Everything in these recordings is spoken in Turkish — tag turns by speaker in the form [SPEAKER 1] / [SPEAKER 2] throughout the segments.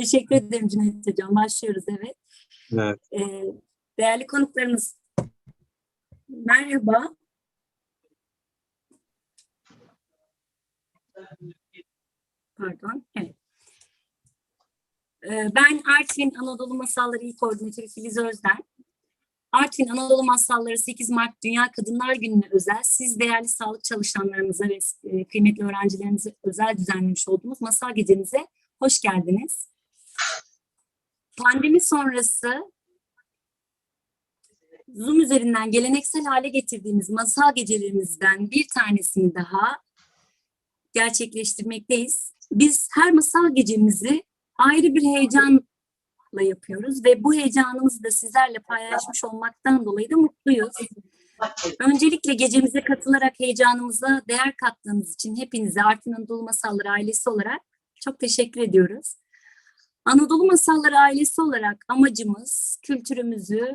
[SPEAKER 1] Teşekkür ederim Cüneyt Hocam. Başlıyoruz evet.
[SPEAKER 2] Evet.
[SPEAKER 1] Ee, değerli konuklarımız, merhaba. Pardon, evet. Ee, ben Artvin Anadolu Masalları İl Koordinatörü Filiz Özden. Artvin Anadolu Masalları 8 Mart Dünya Kadınlar Günü'ne özel, siz değerli sağlık çalışanlarımıza ve e, kıymetli öğrencilerimize özel düzenlemiş olduğumuz masal gecemize hoş geldiniz. Pandemi sonrası Zoom üzerinden geleneksel hale getirdiğimiz masal gecelerimizden bir tanesini daha gerçekleştirmekteyiz. Biz her masal gecemizi ayrı bir heyecanla yapıyoruz ve bu heyecanımızı da sizlerle paylaşmış olmaktan dolayı da mutluyuz. Öncelikle gecemize katılarak heyecanımıza değer kattığınız için hepinize Artvin Anadolu Masalları ailesi olarak çok teşekkür ediyoruz. Anadolu Masalları ailesi olarak amacımız kültürümüzü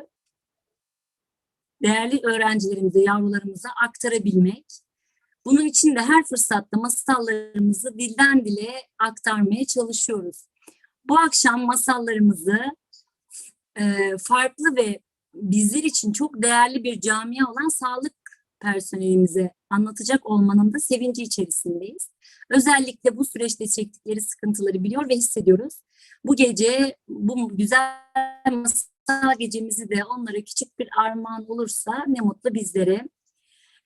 [SPEAKER 1] değerli öğrencilerimize, yavrularımıza aktarabilmek. Bunun için de her fırsatta masallarımızı dilden dile aktarmaya çalışıyoruz. Bu akşam masallarımızı e, farklı ve bizler için çok değerli bir camia olan sağlık personelimize anlatacak olmanın da sevinci içerisindeyiz. Özellikle bu süreçte çektikleri sıkıntıları biliyor ve hissediyoruz. Bu gece bu güzel masal gecemizi de onlara küçük bir armağan olursa ne mutlu bizlere.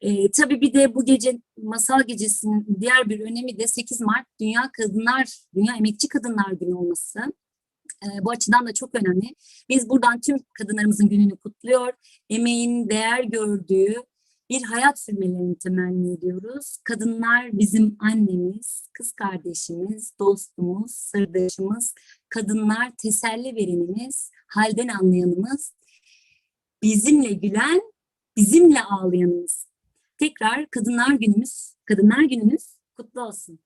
[SPEAKER 1] Ee, tabii bir de bu gece masal gecesinin diğer bir önemi de 8 Mart Dünya Kadınlar, Dünya Emekçi Kadınlar Günü olması. Ee, bu açıdan da çok önemli. Biz buradan tüm kadınlarımızın gününü kutluyor. Emeğin değer gördüğü bir hayat sürmelerini temenni ediyoruz. Kadınlar bizim annemiz, kız kardeşimiz, dostumuz, sırdaşımız. Kadınlar teselli verenimiz, halden anlayanımız. Bizimle gülen, bizimle ağlayanımız. Tekrar Kadınlar Günümüz, Kadınlar Günümüz kutlu olsun.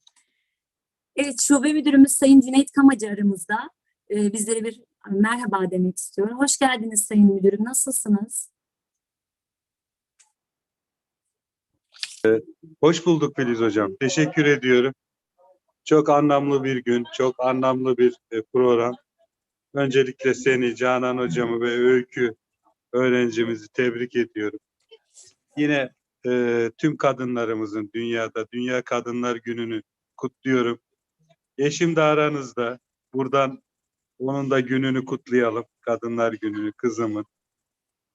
[SPEAKER 1] Evet, Şube Müdürümüz Sayın Cüneyt Kamacı aramızda. Ee, bizlere bir merhaba demek istiyorum. Hoş geldiniz Sayın Müdürüm, nasılsınız?
[SPEAKER 2] Hoş bulduk Filiz Hocam. Teşekkür ediyorum. Çok anlamlı bir gün, çok anlamlı bir e, program. Öncelikle seni, Canan Hocamı ve Öykü öğrencimizi tebrik ediyorum. Yine e, tüm kadınlarımızın dünyada Dünya Kadınlar Günü'nü kutluyorum. Eşim de aranızda. Buradan onun da gününü kutlayalım. Kadınlar Günü'nü kızımın.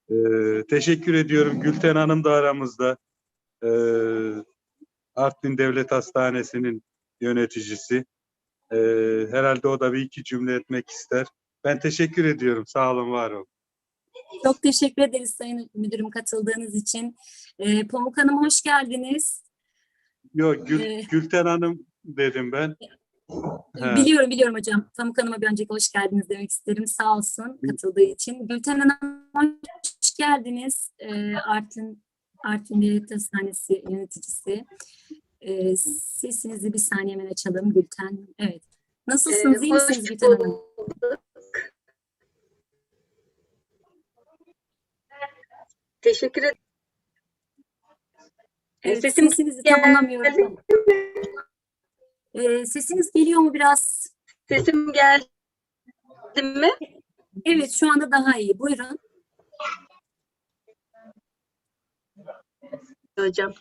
[SPEAKER 2] E, teşekkür ediyorum. Gülten Hanım da aramızda. E, Artvin Devlet Hastanesi'nin yöneticisi. E, herhalde o da bir iki cümle etmek ister. Ben teşekkür ediyorum. Sağ olun, var olun.
[SPEAKER 1] Çok teşekkür ederiz Sayın Müdürüm katıldığınız için. Ee, Pamuk Hanım hoş geldiniz.
[SPEAKER 2] Yok, Gül,
[SPEAKER 1] Ee,
[SPEAKER 2] Gülten Hanım dedim ben. He.
[SPEAKER 1] Biliyorum biliyorum hocam. Pamuk Hanım'a bir öncelikle hoş geldiniz demek isterim. Sağ olsun katıldığı için. Gülten Hanım hoş geldiniz. Ee, Artvin, Artvin Devlet Hastanesi yöneticisi. Ee, sesinizi bir saniye hemen açalım Gülten. Evet. Nasılsınız? iyi
[SPEAKER 3] Ee, hoş
[SPEAKER 1] misiniz Gülten Hanım?
[SPEAKER 3] Teşekkür ederim.
[SPEAKER 1] Evet,
[SPEAKER 3] Sesim
[SPEAKER 1] sesinizi
[SPEAKER 3] geldi
[SPEAKER 1] tam anlamıyorum. Ee, sesiniz geliyor mu biraz?
[SPEAKER 3] Sesim geldi mi?
[SPEAKER 1] Evet şu anda daha iyi. Buyurun.
[SPEAKER 3] Hocam.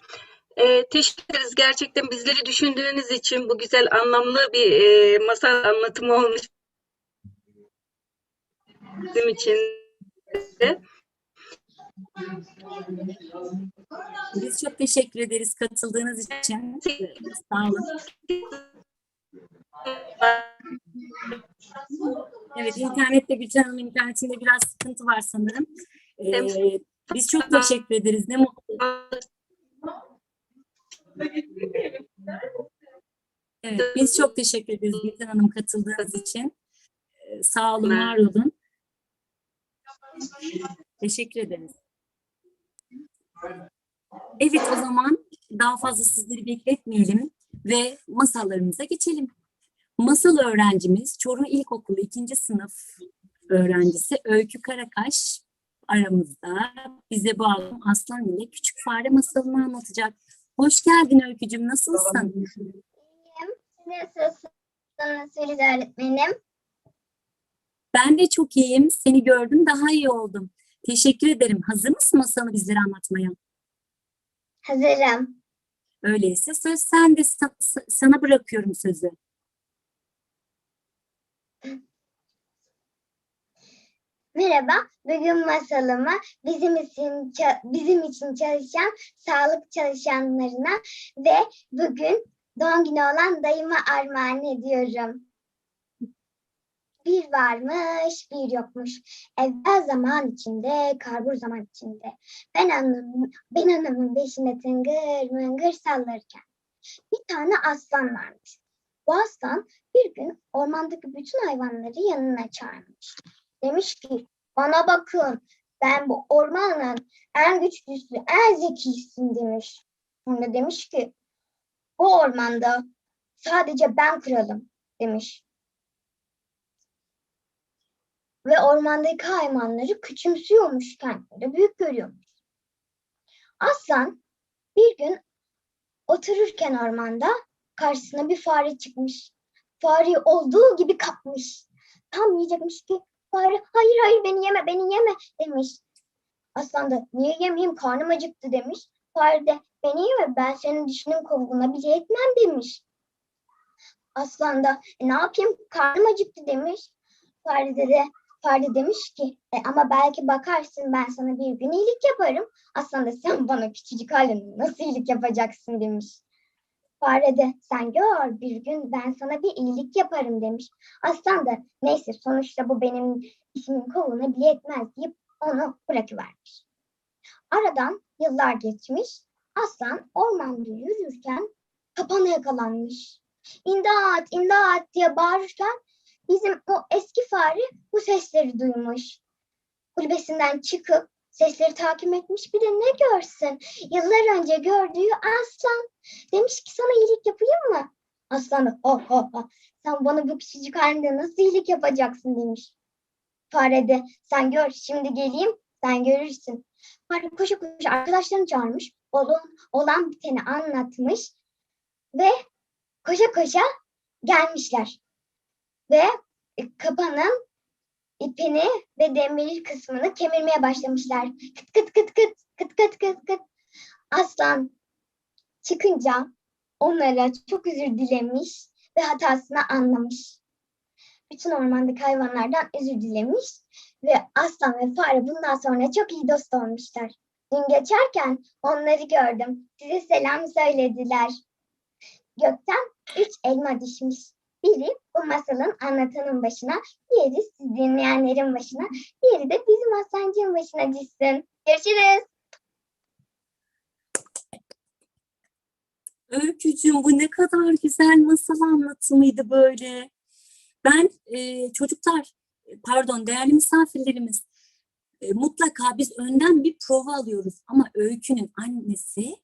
[SPEAKER 3] Ee, teşekkür ederiz gerçekten bizleri düşündüğünüz için bu güzel anlamlı bir e, masal anlatımı olmuş bizim için de.
[SPEAKER 1] Biz çok teşekkür ederiz katıldığınız için. Sağ olun. Evet, internette Gülcan Hanım internetinde biraz sıkıntı var sanırım. Ee, biz çok teşekkür ederiz. Ne mutlu. Evet, biz çok teşekkür ederiz Gülcan Hanım katıldığınız için. Ee, sağ olun, var olun. Teşekkür ederiz. Evet o zaman daha fazla sizleri bekletmeyelim ve masallarımıza geçelim. Masal öğrencimiz Çoruh İlkokulu 2. sınıf öğrencisi Öykü Karakaş aramızda bize bu akşam Aslan ile Küçük Fare masalını anlatacak. Hoş geldin Öykücüm, nasılsın?
[SPEAKER 4] İyiyim. Nasılsınız Filiz öğretmenim?
[SPEAKER 1] Ben de çok iyiyim. Seni gördüm, daha iyi oldum. Teşekkür ederim. Hazır mısın masalını bizlere anlatmaya?
[SPEAKER 4] Hazırım.
[SPEAKER 1] Öyleyse söz sende. Sa- sa- sana bırakıyorum sözü.
[SPEAKER 4] Merhaba. Bugün masalımı bizim için bizim için çalışan sağlık çalışanlarına ve bugün doğum günü olan dayıma armağan ediyorum. Bir varmış, bir yokmuş. Evvel zaman içinde, karbur zaman içinde. Ben anamın, ben anamın beşine tıngır mıngır sallarken. Bir tane aslan varmış. Bu aslan bir gün ormandaki bütün hayvanları yanına çağırmış. Demiş ki bana bakın ben bu ormanın en güçlüsü, en zekisisin demiş. Sonra demiş ki bu ormanda sadece ben kralım demiş. Ve ormandaki hayvanları küçümsüyormuş kendileri büyük görüyormuş. Aslan bir gün otururken ormanda karşısına bir fare çıkmış. Fareyi olduğu gibi kapmış. Tam yiyecekmiş ki Fare hayır hayır beni yeme beni yeme demiş. Aslan da niye yemeyeyim karnım acıktı demiş. Fare de beni yeme ben senin dişinin kovuğuna bile etmem demiş. Aslan da "E, ne yapayım karnım acıktı demiş. Fare de, de Fare demiş ki "E, ama belki bakarsın ben sana bir gün iyilik yaparım. Aslan da sen bana küçücük halin nasıl iyilik yapacaksın demiş. Fare de sen gör bir gün ben sana bir iyilik yaparım demiş. Aslan da neyse sonuçta bu benim işimin kovuğuna bile etmez deyip onu bırakıvermiş. Aradan yıllar geçmiş. Aslan ormanda yürürken kapana yakalanmış. İmdat, imdat diye bağırırken bizim o eski fare bu sesleri duymuş. Kulübesinden çıkıp sesleri takip etmiş bir de ne görsün? Yıllar önce gördüğü aslan demiş ki sana iyilik yapayım mı? Aslan da oh oh oh sen bana bu küçücük halinde nasıl iyilik yapacaksın demiş. Fare de sen gör şimdi geleyim sen görürsün. Fare koşa koşa arkadaşlarını çağırmış. Olan, olan biteni anlatmış. Ve koşa koşa gelmişler. Ve e, kapanın ipini ve demir kısmını kemirmeye başlamışlar. Kıt kıt kıt kıt kıt kıt kıt kıt. Aslan çıkınca onlara çok özür dilemiş ve hatasını anlamış. Bütün ormandaki hayvanlardan özür dilemiş ve aslan ve fare bundan sonra çok iyi dost olmuşlar. Dün geçerken onları gördüm. Size selam söylediler. Gökten üç elma düşmüş. Biri bu masalın anlatanın başına, diğeri siz dinleyenlerin başına, diğeri de bizim Hasancığın başına düşsün. Görüşürüz.
[SPEAKER 1] Öykücüğüm bu ne kadar güzel masal anlatımıydı böyle. Ben e, çocuklar, pardon değerli misafirlerimiz, e, mutlaka biz önden bir prova alıyoruz. Ama Öykü'nün annesi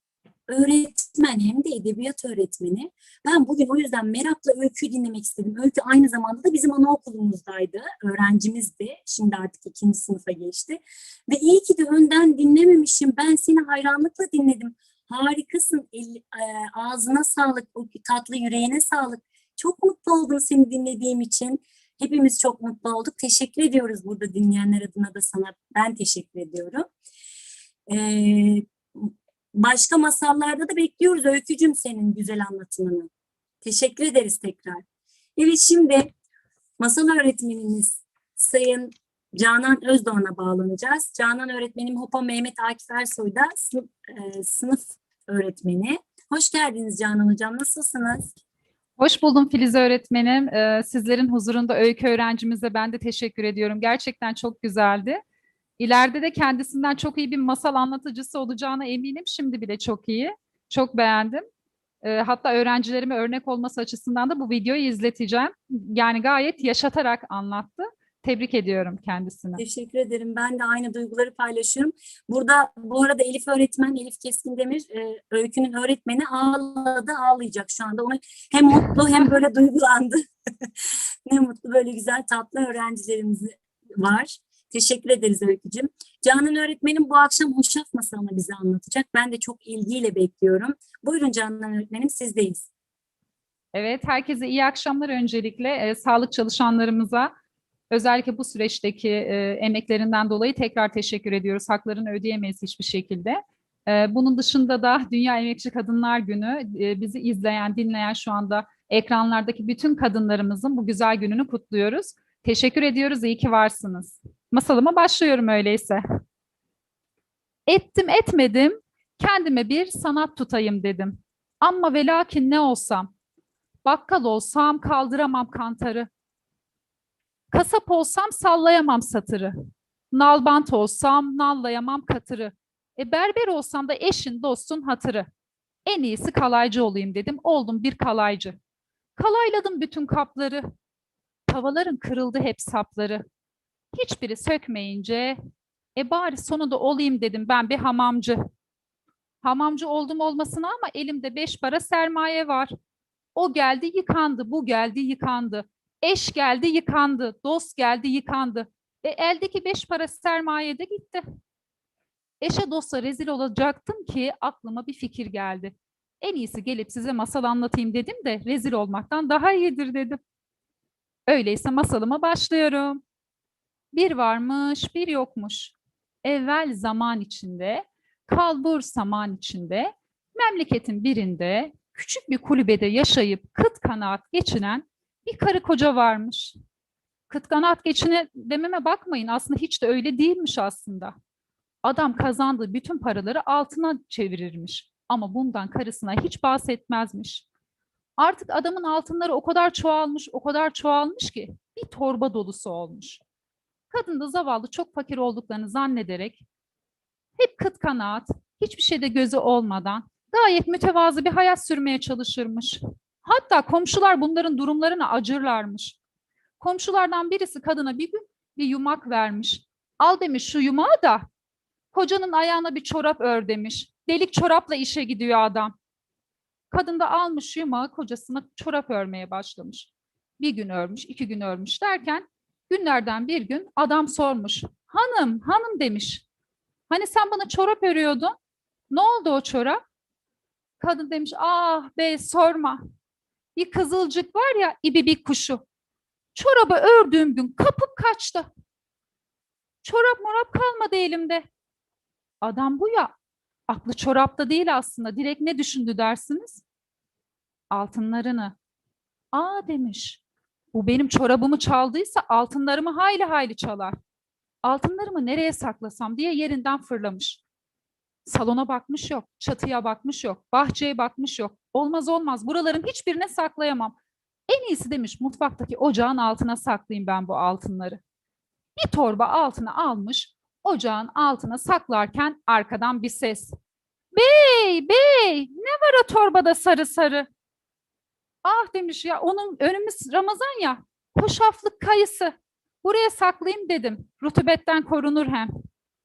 [SPEAKER 1] öğretmen hem de edebiyat öğretmeni. Ben bugün o yüzden merakla Öykü'yü dinlemek istedim. Öykü aynı zamanda da bizim anaokulumuzdaydı, öğrencimizdi. Şimdi artık ikinci sınıfa geçti. Ve iyi ki de önden dinlememişim. Ben seni hayranlıkla dinledim. Harikasın. El, e, ağzına sağlık, o tatlı yüreğine sağlık. Çok mutlu oldum seni dinlediğim için. Hepimiz çok mutlu olduk. Teşekkür ediyoruz burada dinleyenler adına da sana. Ben teşekkür ediyorum. Ee, başka masallarda da bekliyoruz Öykücüm senin güzel anlatımını. Teşekkür ederiz tekrar. Evet şimdi masal öğretmenimiz Sayın Canan Özdoğan'a bağlanacağız. Canan öğretmenim Hopa Mehmet Akif Ersoy da sınıf, e, sınıf öğretmeni. Hoş geldiniz Canan Hocam. Nasılsınız?
[SPEAKER 5] Hoş buldum Filiz öğretmenim. Ee, sizlerin huzurunda öykü öğrencimize ben de teşekkür ediyorum. Gerçekten çok güzeldi. İleride de kendisinden çok iyi bir masal anlatıcısı olacağına eminim. Şimdi bile çok iyi. Çok beğendim. Ee, hatta öğrencilerime örnek olması açısından da bu videoyu izleteceğim. Yani gayet yaşatarak anlattı. Tebrik ediyorum kendisini.
[SPEAKER 1] Teşekkür ederim. Ben de aynı duyguları paylaşıyorum. Burada bu arada Elif öğretmen, Elif Keskindemir e, öykünün öğretmeni ağladı, ağlayacak şu anda. Onu hem mutlu hem böyle duygulandı. ne mutlu böyle güzel tatlı öğrencilerimiz var. Teşekkür ederiz Öykücüğüm. Canan öğretmenim bu akşam Hoşaf masalını bize anlatacak. Ben de çok ilgiyle bekliyorum. Buyurun Canan öğretmenim sizdeyiz.
[SPEAKER 5] Evet, herkese iyi akşamlar öncelikle. Ee, sağlık çalışanlarımıza Özellikle bu süreçteki e, emeklerinden dolayı tekrar teşekkür ediyoruz. Haklarını ödeyemeyiz hiçbir şekilde. E, bunun dışında da Dünya Emekçi Kadınlar Günü e, bizi izleyen, dinleyen şu anda ekranlardaki bütün kadınlarımızın bu güzel gününü kutluyoruz. Teşekkür ediyoruz, iyi ki varsınız. Masalıma başlıyorum öyleyse. Ettim etmedim, kendime bir sanat tutayım dedim. Ama ve lakin ne olsam, bakkal olsam kaldıramam kantarı. Kasap olsam sallayamam satırı. Nalbant olsam nallayamam katırı. E berber olsam da eşin dostun hatırı. En iyisi kalaycı olayım dedim. Oldum bir kalaycı. Kalayladım bütün kapları. Tavaların kırıldı hep sapları. Hiçbiri sökmeyince e bari sonunda olayım dedim ben bir hamamcı. Hamamcı oldum olmasına ama elimde beş para sermaye var. O geldi yıkandı, bu geldi yıkandı. Eş geldi yıkandı, dost geldi yıkandı. E eldeki beş para sermaye de gitti. Eşe dosta rezil olacaktım ki aklıma bir fikir geldi. En iyisi gelip size masal anlatayım dedim de rezil olmaktan daha iyidir dedim. Öyleyse masalıma başlıyorum. Bir varmış, bir yokmuş. Evvel zaman içinde, kalbur saman içinde, memleketin birinde, küçük bir kulübede yaşayıp kıt kanaat geçinen bir karı koca varmış. Kıt kanaat geçine dememe bakmayın aslında hiç de öyle değilmiş aslında. Adam kazandığı bütün paraları altına çevirirmiş ama bundan karısına hiç bahsetmezmiş. Artık adamın altınları o kadar çoğalmış, o kadar çoğalmış ki bir torba dolusu olmuş. Kadın da zavallı çok fakir olduklarını zannederek hep kıt kanaat, hiçbir şeyde gözü olmadan gayet mütevazı bir hayat sürmeye çalışırmış. Hatta komşular bunların durumlarına acırlarmış. Komşulardan birisi kadına bir gün bir yumak vermiş. Al demiş şu yumağı da kocanın ayağına bir çorap ör demiş. Delik çorapla işe gidiyor adam. Kadın da almış yumağı kocasına çorap örmeye başlamış. Bir gün örmüş, iki gün örmüş derken günlerden bir gün adam sormuş. Hanım, hanım demiş. Hani sen bana çorap örüyordun. Ne oldu o çorap? Kadın demiş ah be sorma. Bir kızılcık var ya ibibik kuşu. Çorabı ördüğüm gün kapıp kaçtı. Çorap morap kalmadı elimde. Adam bu ya. Aklı çorapta değil aslında. Direkt ne düşündü dersiniz? Altınlarını. Aa demiş. Bu benim çorabımı çaldıysa altınlarımı hayli hayli çalar. Altınlarımı nereye saklasam diye yerinden fırlamış. Salona bakmış yok, çatıya bakmış yok, bahçeye bakmış yok. Olmaz olmaz buraların hiçbirine saklayamam. En iyisi demiş mutfaktaki ocağın altına saklayayım ben bu altınları. Bir torba altına almış, ocağın altına saklarken arkadan bir ses. Bey, bey, ne var o torbada sarı sarı? Ah demiş ya onun önümüz Ramazan ya, hoşaflık kayısı. Buraya saklayayım dedim. Rutubetten korunur hem.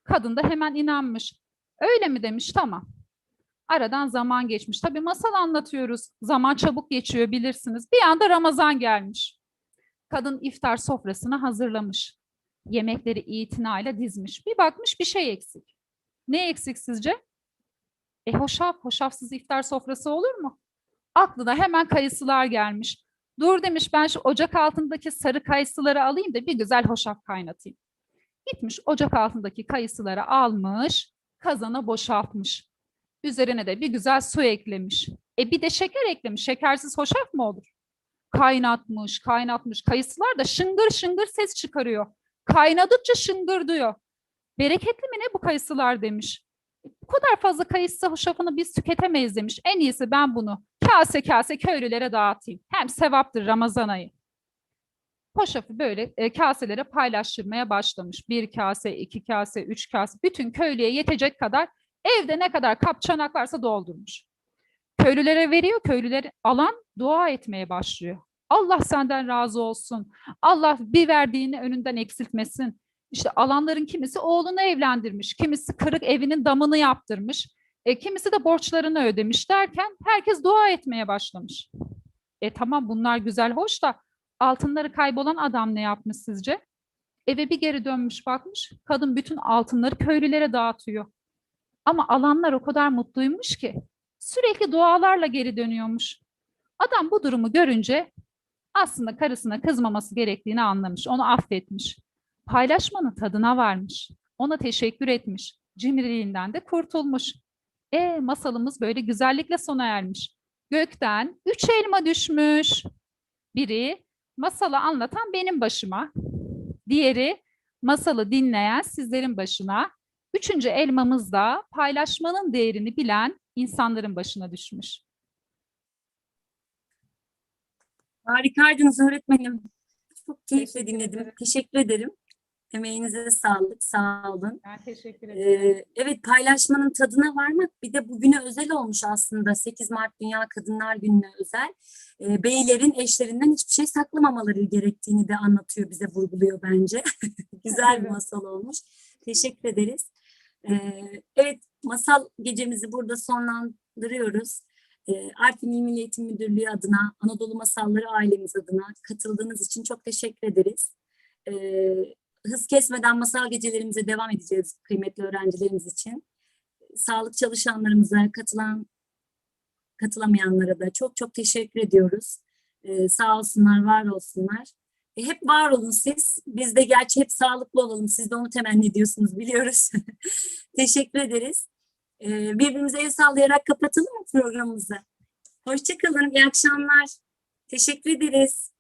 [SPEAKER 5] Kadın da hemen inanmış. Öyle mi demiş tamam. Aradan zaman geçmiş. Tabii masal anlatıyoruz. Zaman çabuk geçiyor bilirsiniz. Bir anda Ramazan gelmiş. Kadın iftar sofrasını hazırlamış. Yemekleri itinayla dizmiş. Bir bakmış bir şey eksik. Ne eksik sizce? E hoşaf, hoşafsız iftar sofrası olur mu? Aklına hemen kayısılar gelmiş. Dur demiş ben şu ocak altındaki sarı kayısıları alayım da bir güzel hoşaf kaynatayım. Gitmiş ocak altındaki kayısıları almış, kazana boşaltmış. Üzerine de bir güzel su eklemiş. E bir de şeker eklemiş. Şekersiz hoşaf mı olur? Kaynatmış, kaynatmış. Kayısılar da şıngır şıngır ses çıkarıyor. Kaynadıkça şıngırdıyor. Bereketli mi ne bu kayısılar demiş. Kadar fazla kayısı hoşafını biz tüketemeyiz demiş. En iyisi ben bunu kase kase köylülere dağıtayım. Hem sevaptır Ramazan ayı. Hoşafı böyle e, kaselere paylaştırmaya başlamış. Bir kase, iki kase, üç kase. Bütün köylüye yetecek kadar evde ne kadar kap çanak varsa doldurmuş. Köylülere veriyor, köylüleri alan dua etmeye başlıyor. Allah senden razı olsun. Allah bir verdiğini önünden eksiltmesin. İşte alanların kimisi oğlunu evlendirmiş, kimisi kırık evinin damını yaptırmış, e, kimisi de borçlarını ödemiş derken herkes dua etmeye başlamış. E tamam bunlar güzel, hoş da altınları kaybolan adam ne yapmış sizce? Eve bir geri dönmüş bakmış, kadın bütün altınları köylülere dağıtıyor. Ama alanlar o kadar mutluymuş ki sürekli dualarla geri dönüyormuş. Adam bu durumu görünce Aslında karısına kızmaması gerektiğini anlamış, onu affetmiş. Paylaşmanın tadına varmış. Ona teşekkür etmiş. Cimriliğinden de kurtulmuş. E masalımız böyle güzellikle sona ermiş. Gökten üç elma düşmüş. Biri masalı anlatan benim başıma. Diğeri masalı dinleyen sizlerin başına. Üçüncü elmamız da paylaşmanın değerini bilen insanların başına düşmüş.
[SPEAKER 1] Harikaydınız öğretmenim. Çok keyifle dinledim. Teşekkür ederim. Emeğinize sağlık, sağ olun.
[SPEAKER 5] Ben teşekkür
[SPEAKER 1] Ee, evet paylaşmanın tadına varmak bir de bugüne özel olmuş aslında 8 Mart Dünya Kadınlar Günü'ne özel. Ee, beylerin eşlerinden hiçbir şey saklamamaları gerektiğini de anlatıyor bize vurguluyor bence. Güzel bir masal olmuş. Teşekkür ederiz. Ee, evet masal gecemizi burada sonlandırıyoruz. Ee, Artvin İl Milli Eğitim Müdürlüğü adına Anadolu Masalları ailemiz adına katıldığınız için çok teşekkür ederiz. Ee, hız kesmeden masal gecelerimize devam edeceğiz kıymetli öğrencilerimiz için. Sağlık çalışanlarımıza, katılan katılamayanlara da çok çok teşekkür ediyoruz. Ee, sağ olsunlar, var olsunlar. E, hep var olun siz. Biz de gerçi hep sağlıklı olalım. Siz de onu temenni ediyorsunuz biliyoruz. teşekkür ederiz. Ee, birbirimize el sallayarak kapatalım mı programımızı? Hoşçakalın, iyi akşamlar. Teşekkür ederiz.